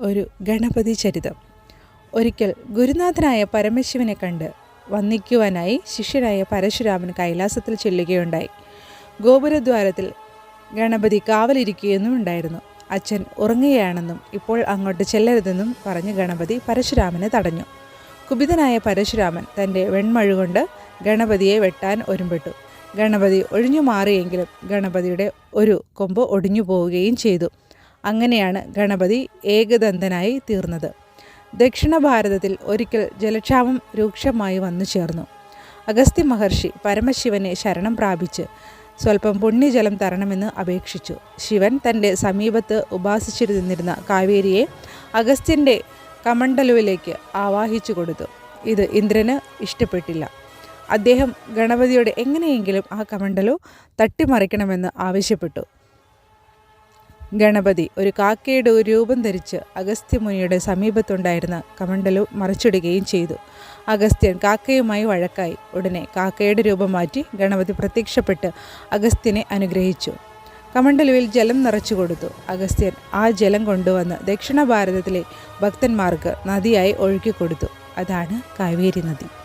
ഒരു ഗണപതി ചരിതം. ഒരിക്കൽ ഗുരുനാഥനായ പരമശിവനെ കണ്ട് വന്ദിക്കുവാനായി ശിഷ്യനായ പരശുരാമൻ കൈലാസത്തിൽ ചെല്ലുകയുണ്ടായി. ഗോപുരദ്വാരത്തിൽ ഗണപതി കാവലിരിക്കുകയെന്നും ഉണ്ടായിരുന്നു. അച്ഛൻ ഉറങ്ങുകയാണെന്നും ഇപ്പോൾ അങ്ങോട്ട് ചെല്ലരുതെന്നും പറഞ്ഞ് ഗണപതി പരശുരാമനെ തടഞ്ഞു. കുപിതനായ പരശുരാമൻ തന്റെ വെൺമഴുകൊണ്ട് ഗണപതിയെ വെട്ടാൻ ഒരുമ്പെട്ടു. ഗണപതി ഒഴിഞ്ഞു മാറിയെങ്കിലും ഗണപതിയുടെ ഒരു കൊമ്പ് ഒടിഞ്ഞു പോവുകയും ചെയ്തു. അങ്ങനെയാണ് ഗണപതി ഏകദന്തനായി തീർന്നത്. ദക്ഷിണ ഭാരതത്തിൽ ഒരിക്കൽ ജലക്ഷാമം രൂക്ഷമായി വന്നു ചേർന്നു. അഗസ്ത്യ മഹർഷി പരമശിവനെ ശരണം പ്രാപിച്ച് സ്വല്പം പുണ്യജലം തരണമെന്ന് അപേക്ഷിച്ചു. ശിവൻ തന്റെ സമീപത്ത് ഉപാസിച്ചിരുന്നിരുന്ന കാവേരിയെ അഗസ്ത്യന്റെ കമണ്ഡലുവിലേക്ക് ആവാഹിച്ചു കൊടുത്തു. ഇത് ഇന്ദ്രന് ഇഷ്ടപ്പെട്ടില്ല. അദ്ദേഹം ഗണപതിയോട് എങ്ങനെയെങ്കിലും ആ കമണ്ഡലു തട്ടിമറിക്കണമെന്ന് ആവശ്യപ്പെട്ടു. ഗണപതി ഒരു കാക്കയുടെ ഒരു രൂപം ധരിച്ച് അഗസ്ത്യമുനിയുടെ സമീപത്തുണ്ടായിരുന്ന കമണ്ടലു മറിച്ചിടുകയും ചെയ്തു. അഗസ്ത്യൻ കാക്കയുമായി വഴക്കായി ഉടനെ കാക്കയുടെ രൂപം മാറ്റി ഗണപതി പ്രത്യക്ഷപ്പെട്ട് അഗസ്ത്യനെ അനുഗ്രഹിച്ചു. കമണ്ടലുവിൽ ജലം നിറച്ചു കൊടുത്തു. അഗസ്ത്യൻ ആ ജലം കൊണ്ടുവന്ന് ദക്ഷിണ ഭാരതത്തിലെ ഭക്തന്മാർക്ക് നദിയായി ഒഴുക്കി കൊടുത്തു. അതാണ് കാവേരി നദി.